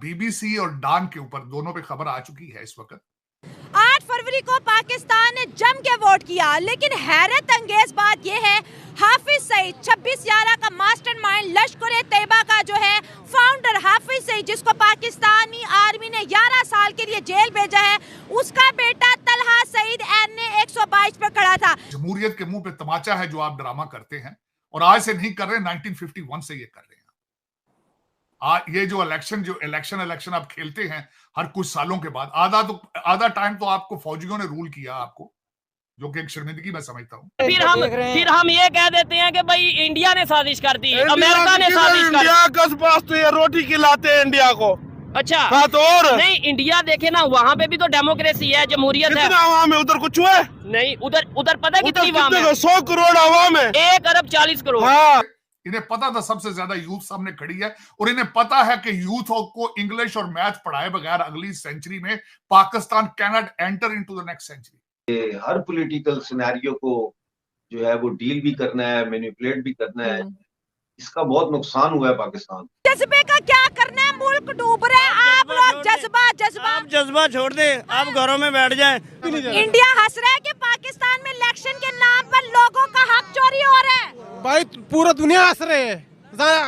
BBC और डान के ऊपर दोनों पे खबर आ चुकी है इस वक्त। आठ फरवरी को पाकिस्तान ने जम के वोट किया लेकिन हैरत अंगेज बात यह है हाफिज सईद 26 यारा का मास्टरमाइंड लश्कर तैयबा का जो है फाउंडर हाफिज सईद जिसको पाकिस्तानी आर्मी ने 11 साल के लिए जेल भेजा है उसका बेटा तलहा सईद एन ने 122 पे खड़ा था। जमहूरियत के मुँह पे तमाचा है जो आप ड्रामा करते हैं और आज से नहीं कर रहे 1951 से ये कर रहे हैं। आ, ये जो इलेक्शन जो इलेक्शन इलेक्शन आप खेलते हैं हर कुछ सालों के बाद आधा तो आधा टाइम तो आपको फौजियों ने रूल किया आपको जो कि एक शर्मिंदगी मैं समझता हूँ। फिर हम फिर हम ये कह देते हैं कि भाई इंडिया ने साजिश कर दी अमेरिका ने साजिश कर इंडिया के पास तो ये रोटी खिलाते हैं इंडिया को। अच्छा हाँ तो और। नहीं इंडिया देखे ना वहाँ पे भी तो डेमोक्रेसी है जमहूरियत है। आवाम है उधर कुछ हुआ है? नहीं उधर उधर पता है कितनी है? सौ करोड़ आवाम है। एक अरब चालीस करोड़। हाँ। इन्हें पता था सबसे ज़्यादा यूथ सामने खड़ी है और इन्हें पता है कि यूथ को इंग्लिश और मैथ पढ़ाए बगैर अगली सेंचुरी में Pakistan cannot enter into the next century her political scenario को जो है वो डील भी करना है मैनिपुलेट भी करना है। इसका बहुत नुकसान हुआ है पाकिस्तान। जज्बे का क्या करना है? मुल्क डूब रहा है। आप लोग जज्बा जज्बा। आप जज्बा छोड़ दें। आप घरों में बैठ जाए। इंडिया हंस रहा है कि पाकिस्तान में इलेक्शन के नाम पर लोगों का हक चोरी हो रहा है। भाई पूरा दुनिया हंस रहे है।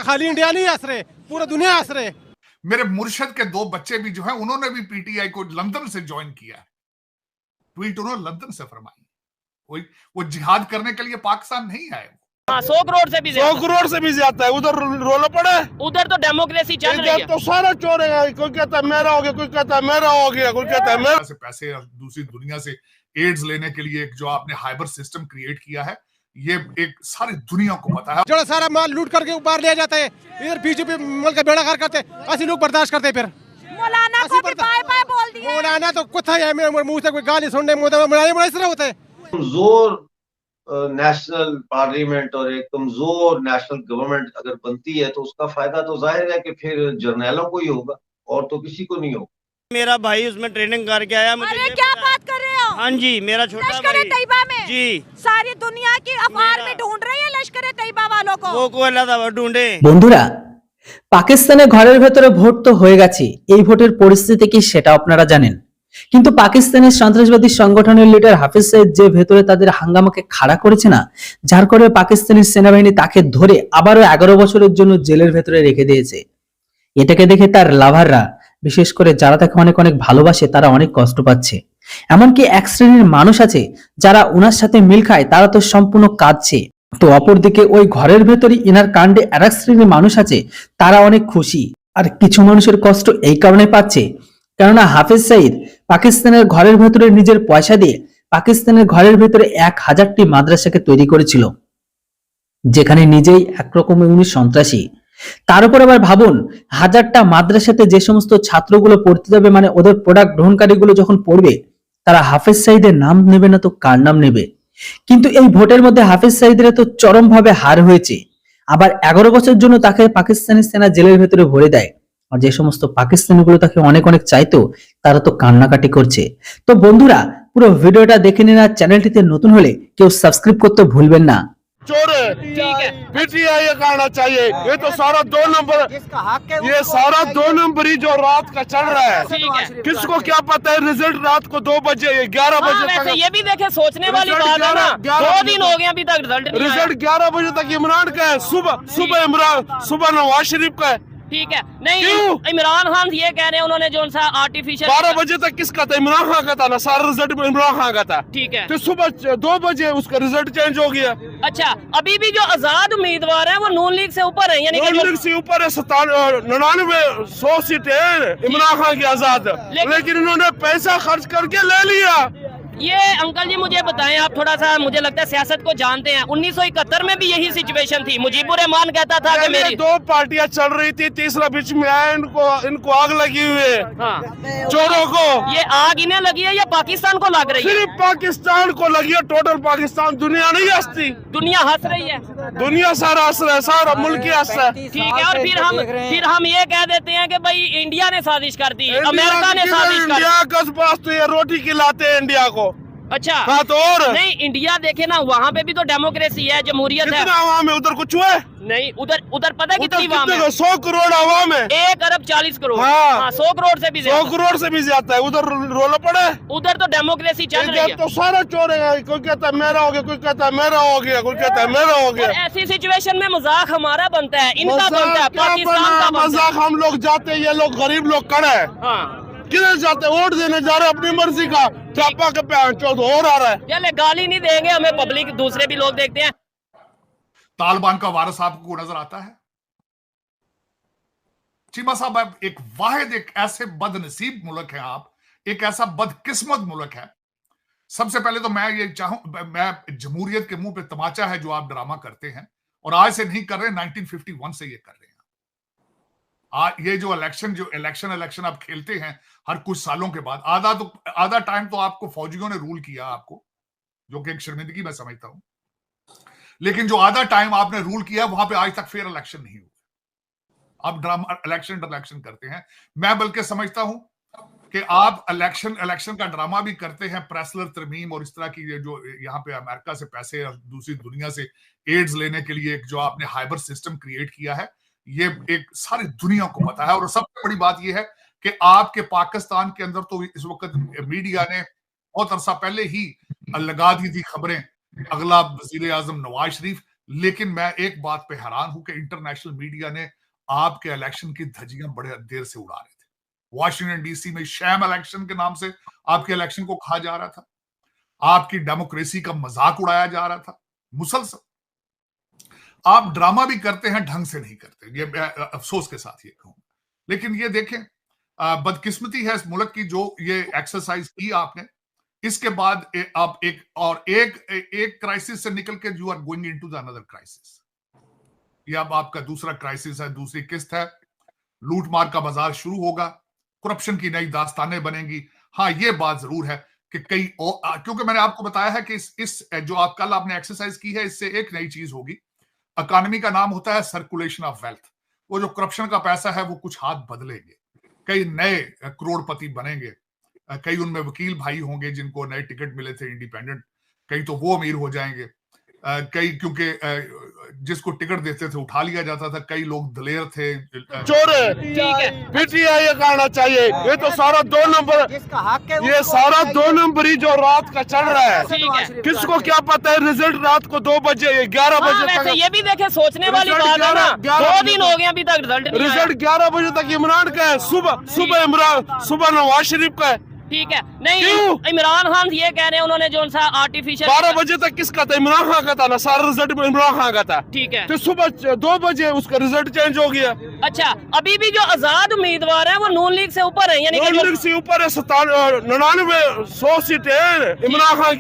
खाली इंडिया नहीं हंस रहे पूरा दुनिया हंस रहे मेरे मुर्शद के दो बच्चे भी जो है उन्होंने भी पीटीआई को लंदन से ज्वाइन किया है। ट्वीट उन्होंने लंदन से फरमाई। कोई वो जिहाद करने के लिए पाकिस्तान नहीं आए वो। हाँ सौ करोड़ से भी सौ करोड़ से भी ज़्यादा है उधर रोला पड़ा। है उधर तो डेमोक्रेसी चल रही है। तो सारा चोर है कोई कहता है मेरा हो गया कोई कहता है मेरा हो गया कोई कहता है मेरा। से पैसे दूसरी दुनिया से एड्स लेने के लिए एक जो आपने हाइबर सिस्टम क्रिएट किया है ये एक सारी दुनिया को पता है। जो सारा माल लूट करके बाहर ले जाते हैं। इधर बीजेपी मुल्क का बेड़ा खार करते ऐसे लोग बर्दाश्त करते फिर। मौलाना को भी बाय बाय बोल दिया। मौलाना तो कुछ है मेरे मुँह से कोई गाली सुनने मुँह मुलायम इस तरह होते हैं। कमज़ोर नेशनल पार्लियामेंट और एक कमज़ोर नेशनल गवर्नमेंट अगर बनती है तो उसका फ़ायदा तो ज़ाहिर है कि फिर जर्नैलों को ही होगा और तो किसी को नहीं होगा। मेरा भाई उसमें ट्रेनिंग करके आया मुझे अरे क्या बात कर रहे हो? हाँ जी मेरा छोटा भाई। में। जी। सारी दुनिया की अफवार मेरा- में ढूंढ रही है लश्कर तैयबा वालों को वो को अल्लाह ताला ढूंढे বন্ধুরা পাকিস্তানে ঘরের ভেতরে ভোট তো হয়ে গেছে এই ভোটের পরিস্থিতি কি সেটা আপনারা জানেন কিন্তু পাকিস্তানের সন্ত্রাসবাদী সংগঠনের লিডার হাফিজ সাইদ যে ভেতরে তাদের হাঙ্গামাকে খাড়া করেছে না যার করে পাকিস্তানি সেনাবাহিনী তাকে ধরে আবারও এগারো বছরের জন্য জেলের ভেতরে রেখে দিয়েছে এটাকে দেখে তার লাভাররা বিশেষ করে যারা তাকে অনেক অনেক ভালোবাসে তারা অনেক কষ্ট পাচ্ছে এমনকি এক শ্রেণির মানুষ আছে যারা ওনার সাথে মিল খায়, তারা তো সম্পূর্ণ কাঁদছে। তো অপরদিকে ওই ঘরের ভেতরে ইনার কাণ্ডে আর এক শ্রেণির মানুষ আছে, তারা অনেক খুশি। আর কিছু মানুষের কষ্ট এই কারণে পাচ্ছে। কেননা হাফিজ সাইদ পাকিস্তানের ঘরের ভেতরে নিজের পয়সা দিয়ে পাকিস্তানের ঘরের ভেতরে এক হাজারটি মাদ্রাসাকে তৈরি করেছিল, যেখানে নিজেই একরকম উনি সন্ত্রাসী। তার উপর আবার ভাবুন, হাজারটা মাদ্রাসাতে যে সমস্ত ছাত্রগুলো পড়তে যাবে মানে ওদের প্রোডাক্ট গ্রহণকারীগুলো যখন পড়বে তারা হাফেজ সাইদের নাম নেবে না তো কার নাম নেবে? কিন্তু এই ভোটের মধ্যে হাফেজ সাইদের তো চরমভাবে হার হয়েছে। আবার এগারো বছর জন্য তাকে পাকিস্তানি সেনা জেলের ভেতরে ভরে দেয়। আর যে সমস্ত পাকিস্তানিগুলো তাকে অনেক অনেক চাইতো, তারা তো কান্নাকাটি করছে। তো বন্ধুরা, পুরো ভিডিওটা দেখে নিন আর চ্যানেলটিতে নতুন হলে কেউ সাবস্ক্রাইব করতে ভুলবেন না। चोर है। पीटीआई ये कहना चाहिए। ये तो सारा दो नंबर ये सारा दो नंबर ही जो रात का चल रहा है। किसको क्या पता है रिज़ल्ट रात को दो बजे ग्यारह हाँ बजे तक ये भी देखे सोचने वाली बात है ना। दो दिन हो गए अभी तक रिज़ल्ट रिज़ल्ट ग्यारह बजे तक इमरान का है सुबह सुबह इमरान सुबह नवाज़ शरीफ का है। ठीक है। नहीं इमरान खान ये कह रहे हैं उन्होंने जो सा आर्टिफिशियल बारह बजे तक किसका था? इमरान खान का था ना? सारा रिज़ल्ट इमरान खान का था। ठीक है। तो सुबह दो बजे उसका रिज़ल्ट चेंज हो गया। अच्छा अभी भी जो आज़ाद उम्मीदवार है वो नून लीग से ऊपर है यानी जो लीग से ऊपर है निन्यानवे सौ सीटें इमरान खान की आज़ाद। लेकिन- लेकिन इन्होंने पैसा खर्च करके ले लिया। ये अंकल जी मुझे बताएँ आप थोड़ा सा मुझे लगता है सियासत को जानते हैं। 1971 में भी यही सिचुएशन थी। मुजीबुर रहमान कहता था कि मेरी दो पार्टियाँ चल रही थी तीसरा बीच में आया इनको इनको आग लगी हुई है। हाँ। चोरों को। ये आग इन्हें लगी है या पाकिस्तान को लग रही है? सिर्फ़ पाकिस्तान को लगी है टोटल पाकिस्तान। दुनिया नहीं हंसती। दुनिया हंस रही है। दुनिया सारा हंस रहा है सारा मुल्क ही हंस रहा है। ठीक है और फिर हम फिर हम ये कह देते हैं की भाई इंडिया ने साजिश कर दी अमेरिका ने साजिश कर इंडिया के पास तो ये रोटी खिलाते हैं इंडिया को। अच्छा। हाँ तो और? नहीं इंडिया देखे ना वहाँ पे भी तो डेमोक्रेसी है जमहूरियत है। आवाम है उधर कुछ हुआ है? नहीं उधर उधर पता है कितनी वाम कितने है? सौ करोड़ आवाम है। एक अरब चालीस करोड़। हाँ। हाँ सौ करोड़ से भी सौ करोड़ से भी ज़्यादा है उधर रोला पड़ा है। उधर तो डेमोक्रेसी चल रही है। तो सारा चोर है कोई कहता है मेरा हो गया कोई कहता है मेरा हो गया कोई कहता है मेरा हो गया। ऐसी सिचुएशन में मज़ाक हमारा बनता है इनका बनता है मज़ाक पाकिस्तान का मज़ाक हम लोग जाते हैं ये लोग गरीब लोग हैं। हाँ। किधर जाते वोट देने जा रहे अपनी मर्ज़ी का। चापा के पे चौथ और आ रहा है। चले गाली नहीं देंगे हमें पब्लिक दूसरे भी लोग देखते हैं। तालिबान का वारस आपको नज़र आता है? चीमा साहब आप एक वाहिद एक ऐसे बदनसीब मुल्क है आप एक ऐसा बदकिस्मत मुल्क है। सबसे पहले तो मैं ये चाहूँ मैं जमहूरियत के मुँह पे तमाचा है जो आप ड्रामा करते हैं और आज से नहीं कर रहे 1951 से ये कर रहे हैं। आ, ये जो इलेक्शन जो इलेक्शन इलेक्शन आप खेलते हैं हर कुछ सालों के बाद आधा तो आधा टाइम तो आपको फौजियों ने रूल किया आपको जो कि एक शर्मिंदगी मैं समझता हूँ। लेकिन जो आधा टाइम आपने रूल किया वहाँ पे आज तक फेयर इलेक्शन नहीं हुआ। आप ड्रामा इलेक्शन इलेक्शन करते हैं। मैं बल्कि समझता हूँ कि आप इलेक्शन इलेक्शन का ड्रामा भी करते हैं प्रेसलर तरमीम और इस तरह की जो यहाँ पे अमेरिका से पैसे और दूसरी दुनिया से एड्स लेने के लिए जो आपने हाइबर सिस्टम क्रिएट किया है ये एक सारी दुनिया को पता है। और सबसे बड़ी बात यह है कि आपके पाकिस्तान के अंदर तो इस वक्त मीडिया ने बहुत अरसा पहले ही लगा दी थी खबरें, अगला वज़ीर आज़म नवाज़ शरीफ। लेकिन मैं एक बात पे हैरान हूँ कि इंटरनेशनल मीडिया ने आपके इलेक्शन की धजियाँ बड़े देर से उड़ा रहे थे। वॉशिंगटन डीसी में शैम इलेक्शन के नाम से आपके इलेक्शन को कहा जा रहा था। आपकी डेमोक्रेसी का मज़ाक उड़ाया जा रहा था। मुसलसल आप ड्रामा भी करते हैं ढंग से नहीं करते। ये अफसोस के साथ ये कहूँ। लेकिन ये देखें बदकिस्मती है इस मुल्क की जो ये एक्सरसाइज की आपने। इसके बाद ए, आप एक और एक एक क्राइसिस से निकल के you are going into the another crisis ये अब आपका दूसरा क्राइसिस है दूसरी किस्त है। लूट मार का बाज़ार शुरू होगा। करप्शन की नई दास्तानें बनेंगी। हाँ ये बात ज़रूर है कि कई और क्योंकि मैंने आपको बताया है कि इस, इस जो आप कल आपने एक्सरसाइज की है इससे एक नई चीज़ होगी। इकोनॉमी का नाम होता है सर्कुलेशन ऑफ़ वेल्थ वो जो करप्शन का पैसा है, वो कुछ हाथ बदलेंगे। कई नए करोड़पति बनेंगे। कई उनमें वकील भाई होंगे जिनको नए टिकट मिले थे इंडिपेंडेंट कई तो वो अमीर हो जाएँगे। कई क्योंकि जिसको टिकट देते थे उठा लिया जाता था। कई लोग दलेर थे चोर है। पीटीआई ये कहना चाहिए। ये तो सारा दो नंबर ये सारा दो नंबर ही जो रात का चल रहा है। किसको क्या पता है रिज़ल्ट रात को दो बजे ग्यारह बजे तक ये भी देखे सोचने वाली बात है ना दो दिन हो गए अभी तक रिज़ल्ट रिज़ल्ट ग्यारह बजे तक इमरान का है सुबह सुबह इमरान सुबह नवाज़ शरीफ का है। ठीक है। नहीं इमरान खान ये कह रहे हैं उन्होंने जो सा आर्टिफिशियल बारह बजे तक किसका था? इमरान खान का था ना? सारा रिज़ल्ट इमरान खान का था। ठीक है। तो सुबह दो बजे उसका रिज़ल्ट चेंज हो गया। अच्छा अभी भी जो आज़ाद उम्मीदवार है वो नून लीग से ऊपर है यानी नून लीग से ऊपर है निन्यानवे सौ सीटें इमरान खान